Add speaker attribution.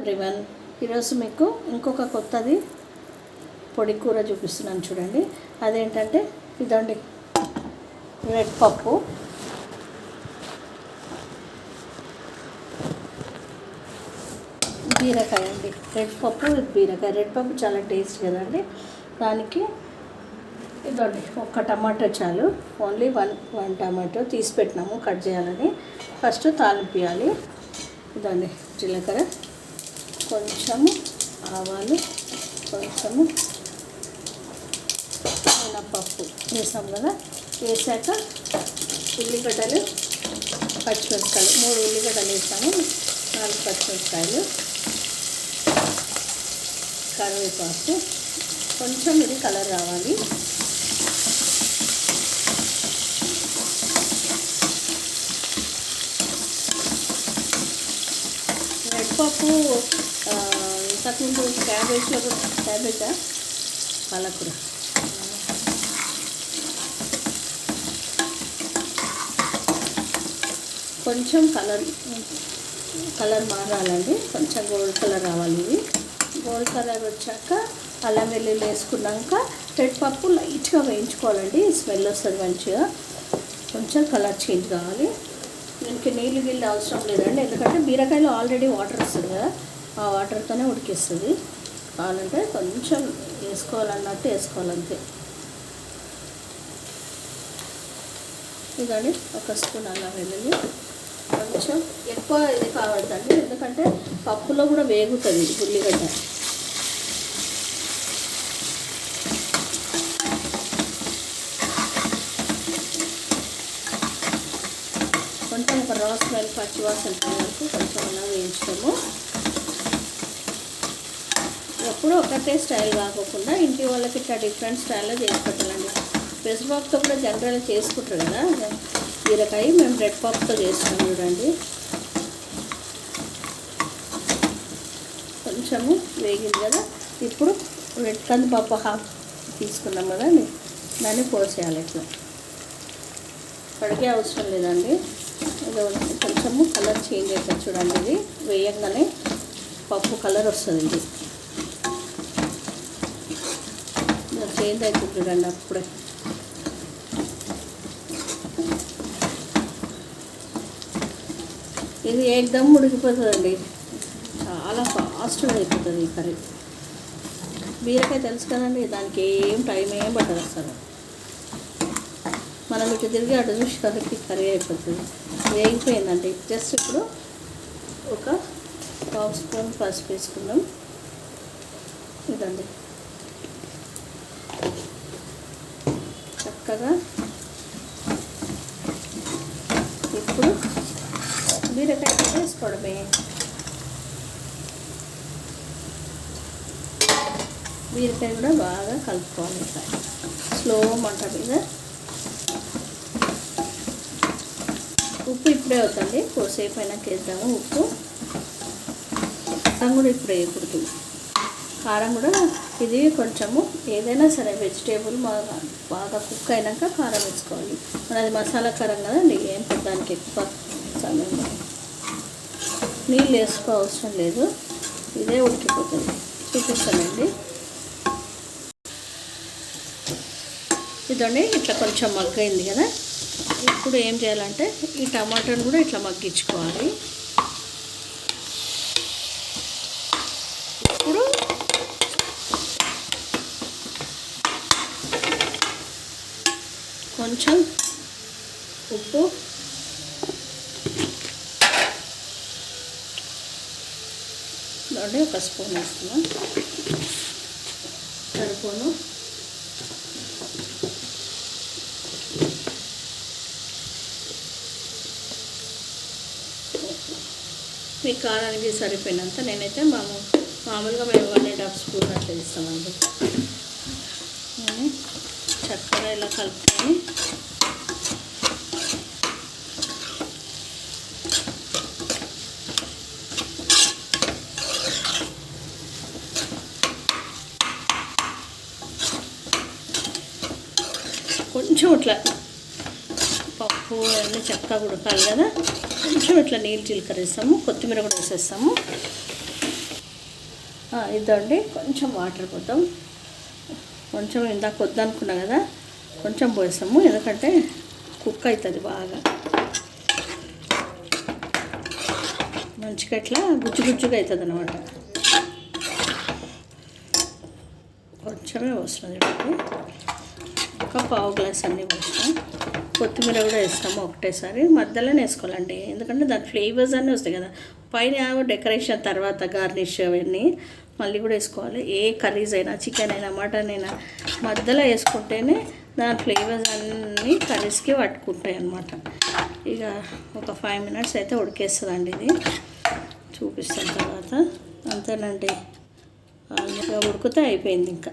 Speaker 1: Everyone ఈరోజు మీకు ఇంకొక కొత్తది పొడి కూర చూపిస్తున్నాను చూడండి. అదేంటంటే ఇదండి రెడ్ పప్పు. బీరకాయ అండి. రెడ్ పప్పు విత్ బీరకాయ. రెడ్ పప్పు చాలా టేస్ట్ కదండి. దానికి ఇదండి ఒక్క టమాటో చాలు. ఓన్లీ వన్ వన్ టమాటో తీసి పెట్టినాము కట్ చేయాలని. ఫస్ట్ తాలింపియాలి ఇదండి జీలకర్ర. కొంచెము ఆవాలు కొంచెము మినపప్పు వేసాం కదా? వేసాక ఉల్లిగడ్డలు పచ్చిమిరపకాయలు మూడు ఉల్లిగడ్డలు వేసాము. నాలుగు పచ్చిమిరపకాయలు కరివేపాకు. కొంచెం ఇది కలర్ రావాలి. రెడ్ పప్పు ఇంతకుముందు క్యాబేజ్లో కూడా క్యాబేజా? పాలకూర. కొంచెం కలర్ కలర్ మారాలండి. కొంచెం గోల్డ్ కలర్ రావాలి ఇవి గోల్డ్ కలర్ వచ్చాక అల్లం వెల్లుల్లి వేసుకున్నాక రెడ్ పప్పు లైట్గా వేయించుకోవాలండి. స్మెల్ వస్తుంది మంచిగా. కొంచెం కలర్ చేంజ్ కావాలి. దీనికి నీళ్ళు గిల్లు అవసరం లేదండి. ఎందుకంటే బీరకాయలో ఆల్రెడీ వాటర్ వస్తుంది కదా. ఆ వాటర్తోనే ఉడికిస్తుంది. కావాలంటే కొంచెం వేసుకోవాలన్నట్టు వేసుకోవాలంతే. ఇదండి ఒక స్పూన్ అల్లం వెల్లుల్లి. కొంచెం ఎక్కువ ఇది కావద్దండి ఎందుకంటే పప్పులో కూడా వేగుతుంది ఉల్లిగడ్డ. కొంచెం ఒక రా స్మెల్ పచ్చివాసన వరకు కొంచెం అలా వేయించుతాము ఎప్పుడు ఒకటే స్టైల్ కాకోకుండా ఇంటి వాళ్ళకి ఇట్లా డిఫరెంట్ స్టైల్లో చేసి పెట్టాలండి. పెసరపప్పుతో కూడా జనరల్ చేసుకుంటారు కదా. బీరకాయ మేము రెడ్ పప్పుతో చేస్తాం చూడండి. కొంచెము వేగింది కదా. ఇప్పుడు రెడ్ కందిపప్పు హాఫ్ తీసుకున్నాం కదా దాన్ని పోసేయాలి ఇట్లా. కడిగే అవసరం లేదండి. ఇది కొంచెము కలర్ చేంజ్ అవుతుంది చూడండి. ఇది వేయంగానే పప్పు కలర్ వస్తుంది ఇది ఇలా చేంజ్ అవుతుంది చూడండి అప్పుడే. ఇది ఏకదమ్ ఉడికిపోతుందండి చాలా ఫాస్ట్గా అయిపోతుంది ఈ కర్రీ. బీరకాయ తెలుసు కదండి దానికి ఏం టైం ఏం పట్టదు అసలు. మనం ఇటు తిరిగి అటు చూసి కర్రీకి కర్రీ అయిపోతుంది. వేగిపోయిందండి. జస్ట్ ఇప్పుడు ఒక పావు స్పూన్ పసుపు వేసుకుందాం. ఇదండి. చక్కగా ఇప్పుడు బీరకాయ వేసుకోవడమే. బీరకాయ కూడా బాగా కలుపుకోవాలి ఇట్లా స్లో మంట మీద. ఉప్పు ఇప్పుడే అవుతుంది కొద్దిసేపు అయినాక వేద్దాము. ఉప్పు. అంగుడు ఇప్పుడే వేయకూడదు. కారం కూడా ఇది కొంచెము ఏదైనా సరే వెజిటేబుల్ బాగా బాగా కుక్ అయినాక కారం వేసుకోవాలి. మరి అది మసాలా కారం కదండి ఏం పెద్దానికి ఎక్కువ సమయం నీళ్ళు వేసుకో అవసరం లేదు. ఇదే ఉడికిపోతుంది. చూపిస్తానండి. ఇదండి ఇట్లా కొంచెం మగ్గైంది కదా. ఇప్పుడు ఏం చేయాలంటే ఈ టమాటాను కూడా ఇట్లా మగ్గించుకోవాలి ఇప్పుడు కొంచెం ఉప్పు. దాంట్లో ఒక స్పూన్ వేస్తున్నాం. సరిపోను. మీ కారానికి సరిపోయినంత నేనైతే మాము మామూలుగా మేము వన్ అండ్ హాఫ్ స్పూన్ అట్లా ఇస్తామండి నేను చక్కగా ఇలా కలుపుకొని కొంచెం ఇట్లా పప్పు అన్నీ చక్కగా ఉడకాలి కదా కొంచెం ఇట్లా నీళ్ళు జీలకర్ర వేస్తాము కొత్తిమీర కూడా వేసేస్తాము. ఇదండి కొంచెం వాటర్ పోతాం కొంచెం ఇందాక వద్దనుకున్నా కదా కొంచెం పోస్తాము. ఎందుకంటే కుక్ అవుతుంది బాగా. మంచిగా ఇట్లా గుజ్జు గుజ్జుగా అవుతుంది అనమాట కొంచెమే పోస్తున్నాం చూడండి. ఒక పావు గ్లాస్ అన్నీ పోస్తాం. కొత్తిమీర కూడా వేస్తాము ఒకటేసారి. మధ్యలోనే వేసుకోవాలండి. ఎందుకంటే దాని ఫ్లేవర్స్ అన్నీ వస్తాయి కదా. పైన డెకరేషన్ తర్వాత గార్నిష్ అవన్నీ. మళ్ళీ కూడా వేసుకోవాలి. ఏ కర్రీస్ అయినా చికెన్ అయినా మటన్ అయినా మధ్యలో వేసుకుంటేనే దాని ఫ్లేవర్స్ అన్నీ కర్రీస్కి పట్టుకుంటాయి అన్నమాట. ఇక ఒక ఫైవ్ మినిట్స్ అయితే ఉడికేస్తుందండి ఇది. చూపిస్తాను తర్వాత. అంతేనండి. ఇక ఉడికితే అయిపోయింది ఇంకా.